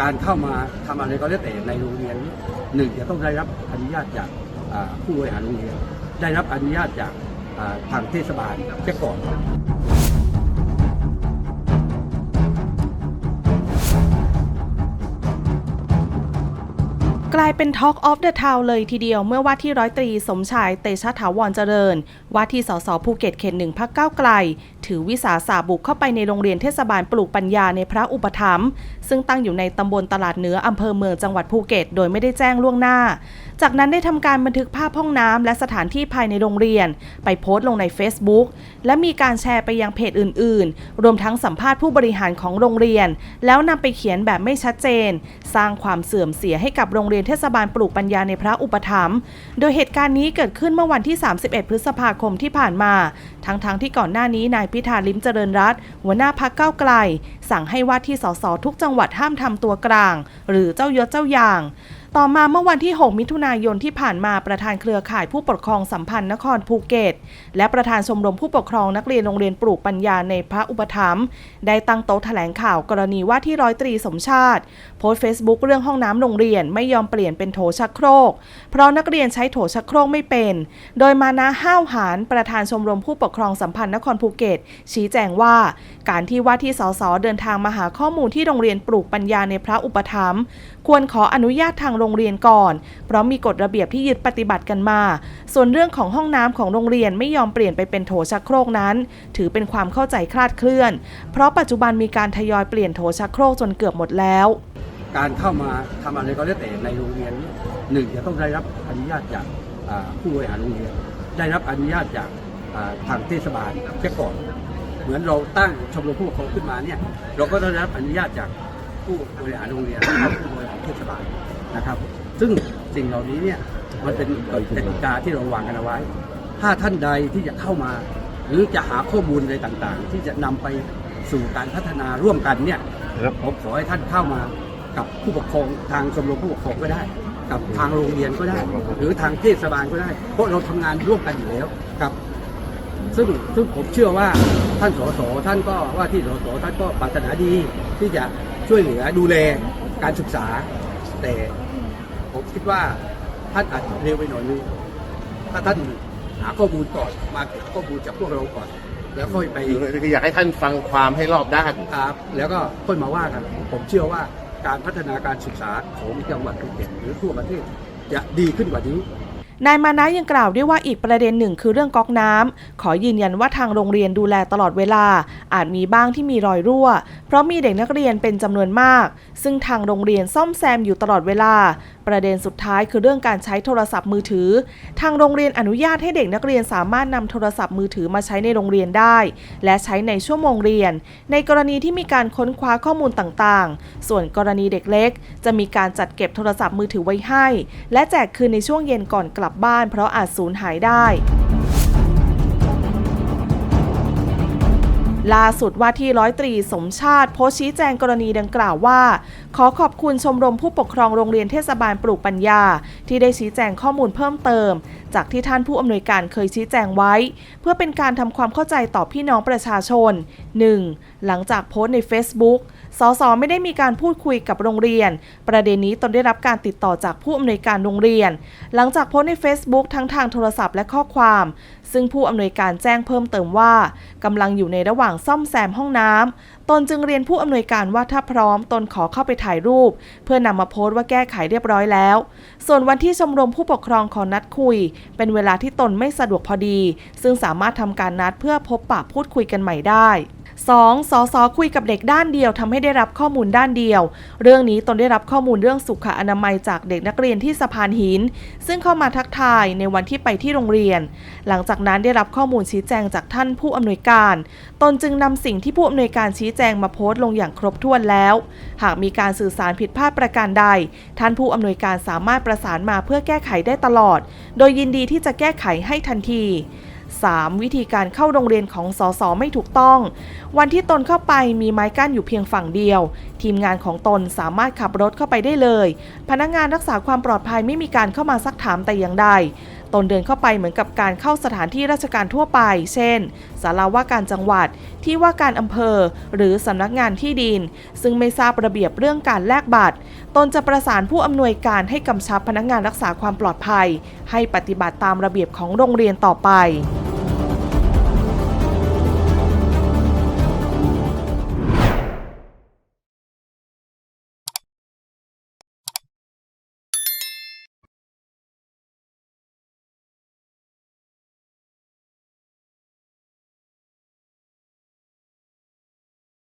การเข้ามาทำอะไรก็แล้วแต่ในโรงเรียนหนึ่งจะต้องได้รับอนุญาตจากผู้บริหารโรงเรียน ได้รับอนุญาตจากทางเทศบาลเจ้าก่อน กลายเป็น Talk of the Town เลยทีเดียวเมื่อว่าที่ร้อยตรีสมชายเตชะถาวรเจริญ ว่าที่สสภูเก็ตเขตหนึ่งพักเก้าไกล ถือวิสาสะบุกเข้าไปในโรงเรียนเทศบาลปลูกปัญญาในพระอุปถัมภ์ซึ่งตั้งอยู่ในตำบลตลาดเหนืออำเภอเมืองจังหวัดภูเก็ต โดยไม่ได้แจ้งล่วงหน้า จากนั้นได้ทำการบันทึกภาพห้องน้ำและสถานที่ภายในโรงเรียน ไปโพสต์ลงใน Facebook และมีการแชร์ไปยังเพจอื่น ๆ รวมทั้งสัมภาษณ์ผู้บริหารของโรงเรียน แล้วนำไปเขียนแบบไม่ชัดเจน สร้างความเสื่อมเสียให้กับโรงเรียนเทศบาลปลูกปัญญาในพระอุปถัมภ์โดยเหตุการณ์นี้เกิดขึ้นเมื่อวันที่ 31 พฤษภาคมที่ผ่านมา ทั้งๆทที่ก่อนหน้านี้นายพิธาลิ้มเจริญรัตน์หัวหน้าพักเก้าไกล สั่งให้ว่าที่สสทุกจังหวัดห้ามทำตัวกลาง หรือเจ้ายศเจ้าอย่าง ต่อมาเมื่อวันที่ 6 มิถุนายนที่ผ่านมาประธานเครือข่ายผู้ปกครองสัมพันธ์นครภูเก็ต และประธานชมรมผู้ปกครองนักเรียนโรงเรียนปลูกปัญญาในพระอุปถัมภ์ได้ตั้งโต๊ะแถลงข่าวกรณีว่าที่ร้อยตรีสมชาติ โพสต์เฟซบุ๊กเรื่องห้องน้ำโรงเรียนไม่ยอมเปลี่ยนเป็นโถชักโครก เพราะนักเรียนใช้โถชักโครกไม่เป็น โดยมานะห้าวหารประธานชมรมผู้ปกครองสัมพันธ์นครภูเก็ต ชี้แจงว่า การที่ว่าที่สสเดินทางมาหาข้อมูลที่โรงเรียนปลูกปัญญาในพระอุปถัมภ์ควรขออนุญาตทางโรงเรียนก่อน เพราะมีกฎระเบียบที่ยึดปฏิบัติกันมา ส่วนเรื่องของห้องน้ำของโรงเรียนไม่ยอมเปลี่ยนไปเป็นโถชักโครกนั้น ถือเป็นความเข้าใจคลาดเคลื่อน เพราะปัจจุบันมีการทยอยเปลี่ยนโถชักโครกจนเกือบหมดแล้ว การเข้ามาทำอะไรก็แล้วแต่ในโรงเรียนหนึ่งจะต้องได้รับอนุญาตจากผู้บริหารโรงเรียน ได้รับอนุญาตจากทางเทศบาลเสียก่อนเหมือนเราตั้งชมรมผู้ปกครองขึ้นมาเนี่ยเราก็ต้องได้รับอนุญาตจากผู้บริหารโรงเรียนและผู้บริหารเทศบาล นะครับ ซึ่งสิ่งเหล่านี้เนี่ยมันเป็นกฎกติกาที่เราวางกันเอาไว้ ถ้าท่านใดที่จะเข้ามา หรือจะหาข้อมูลอะไรต่างๆ ที่จะนำไปสู่การพัฒนาร่วมกันเนี่ยครับผมขอให้ท่านเข้ามากับผู้ปกครองทางชมรมผู้ปกครองก็ได้ กับทางโรงเรียนก็ได้ หรือทางเทศบาลก็ได้ เพราะเราทำงานร่วมกันอยู่แล้วครับซึ่งซึ่งผมเชื่อว่าท่านสสท่านก็ว่าที่สสท่านก็ปรารถนาดีที่จะช่วยเหลือดูแลการศึกษา แต่ผมคิดว่าท่านอาจจะเร็วไปหน่อยนึงถ้าท่านหาข้อมูลก่อนมาเก็บข้อมูลจากพวกเราก่อน แล้วค่อยไปคืออยากให้ท่านฟังความให้รอบด้านครับแล้วก็ค่อยมาว่ากันผมเชื่อว่าการพัฒนาการศึกษาของจังหวัดภูเก็ตหรือทั่วประเทศจะดีขึ้นกว่านี้ นายมานะยังกล่าวด้วยว่าอีกประเด็นหนึ่งคือเรื่องก๊อกน้ำขอยืนยันว่าทางโรงเรียนดูแลตลอดเวลา อาจมีบ้างที่มีรอยรั่ว เพราะมีเด็กนักเรียนเป็นจำนวนมาก ซึ่งทางโรงเรียนซ่อมแซมอยู่ตลอดเวลา ประเด็นสุดท้ายคือเรื่องการใช้โทรศัพท์มือถือ ทางโรงเรียนอนุญาตให้เด็กนักเรียนสามารถนำโทรศัพท์มือถือมาใช้ในโรงเรียนได้ และใช้ในชั่วโมงเรียน ในกรณีที่มีการค้นคว้าข้อมูลต่างๆ ส่วนกรณีเด็กเล็ก จะมีการจัดเก็บโทรศัพท์มือถือไว้ให้ และแจกคืนในช่วงเย็นก่อนกลับบ้านเพราะอาจสูญหายได้ ล่าสุดว่าที่ร้อยตรีสมชาติโพสชี้แจงกรณีดังกล่าวว่า ขอขอบคุณชมรมผู้ปกครองโรงเรียนเทศบาลปลูกปัญญา ที่ได้ชี้แจงข้อมูลเพิ่มเติม จากที่ท่านผู้อำนวยการเคยชี้แจงไว้ เพื่อเป็นการทำความเข้าใจต่อพี่น้องประชาชน 1. หลังจากโพสต์ใน Facebook สสไม่ได้มีการพูดคุยกับโรงเรียน ประเด็นนี้ตนได้รับการติดต่อจากผู้อำนวยการโรงเรียน หลังจากโพสต์ใน Facebook ทั้งทางโทรศัพท์และข้อความ ซึ่งผู้อำนวยการแจ้งเพิ่มเติมว่ากำลังอยู่ในระหว่างซ่อมแซมห้องน้ำตนจึงเรียนผู้อำนวยการว่าถ้าพร้อม ตนขอเข้าไปถ่ายรูป เพื่อนำมาโพสต์ว่าแก้ไขเรียบร้อยแล้ว ส่วนวันที่ชมรมผู้ปกครองขอนัดคุย เป็นเวลาที่ตนไม่สะดวกพอดี ซึ่งสามารถทำการนัดเพื่อพบปะพูดคุยกันใหม่ได้ 2. สสคุยกับเด็กด้านเดียวทำให้ได้รับข้อมูลด้านเดียว เรื่องนี้ตนได้รับข้อมูลเรื่องสุขอนามัยจากเด็กนักเรียนที่สะพานหิน ซึ่งเข้ามาทักทายในวันที่ไปที่โรงเรียน หลังจากนั้นได้รับข้อมูลชี้แจงจากท่านผู้อำนวยการ ตนจึงนำสิ่งที่ผู้อำนวยการชี้แจงมาโพสต์ลงอย่างครบถ้วนแล้ว หากมีการสื่อสารผิดพลาดประการใด ท่านผู้อำนวยการสามารถประสานมาเพื่อแก้ไขได้ตลอด โดยยินดีที่จะแก้ไขให้ทันที 3. วิธีการเข้าโรงเรียนของสสไม่ถูกต้อง วันที่ตนเข้าไปมีไม้กั้นอยู่เพียงฝั่งเดียว ทีมงานของตนสามารถขับรถเข้าไปได้เลย พนักงานรักษาความปลอดภัยไม่มีการเข้ามาซักถามแต่อย่างใดตนเดินเข้าไปเหมือนกับการเข้าสถานที่ราชการทั่วไป เช่นศาลาว่าการจังหวัด ที่ว่าการอำเภอ หรือสำนักงานที่ดิน ซึ่งไม่ทราบระเบียบเรื่องการแลกบัตร ตนจะประสานผู้อำนวยการให้กำชับพนักงานรักษาความปลอดภัย ให้ปฏิบัติตามระเบียบของโรงเรียนต่อไป